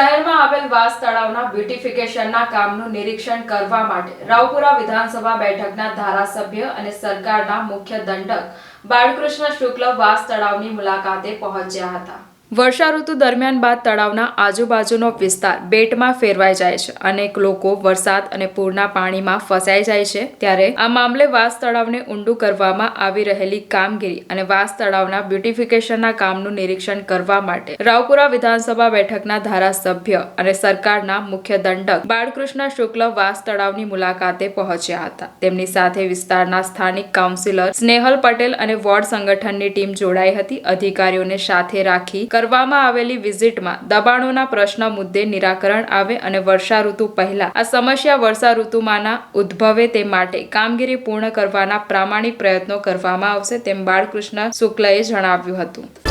શહેરમાં આવેલ વાસ તળાવના બ્યુટિફિકેશનના કામનું નિરીક્ષણ કરવા માટે રાવપુરા વિધાનસભા બેઠકના ધારાસભ્ય અને સરકારના મુખ્ય દંડક બાળકૃષ્ણ શુક્લ વાસ તળાવની મુલાકાતે પહોંચ્યા હતા. વર્ષા ઋતુ દરમિયાન બાદ તળાવના આજુબાજુનો વિસ્તાર બેટમાં ફેરવાઈ જાય છે. અનેક લોકો વરસાદ અને પૂરના પાણીમાં ફસાઈ જાય છે. ત્યારે આ મામલે વાસ તળાવને ઊંડું કરવામાં આવી રહેલી કામગીરી અને વાસ તળાવના બ્યુટિફિકેશનના કામનું નિરીક્ષણ કરવા માટે રાવપુરા વિધાનસભા બેઠકના ધારાસભ્ય અને સરકારના મુખ્ય દંડક બાળકૃષ્ણ શુક્લ વાસ તળાવની મુલાકાતે પહોંચ્યા હતા. તેમની સાથે વિસ્તારના સ્થાનિક કાઉન્સિલર સ્નેહલ પટેલ અને વોર્ડ સંગઠનની ટીમ જોડાઈ હતી. અધિકારીઓને સાથે રાખી કરવામાં આવેલી વિઝિટમાં દબાણોના પ્રશ્ન મુદ્દે નિરાકરણ આવે અને વર્ષા ઋતુ પહેલા આ સમસ્યા વર્ષા ઋતુમાંના ઉદ્ભવે તે માટે કામગીરી પૂર્ણ કરવાના પ્રામાણિક પ્રયત્નો કરવામાં આવશે તેમ બાળકૃષ્ણ શુક્લએ જણાવ્યું હતું.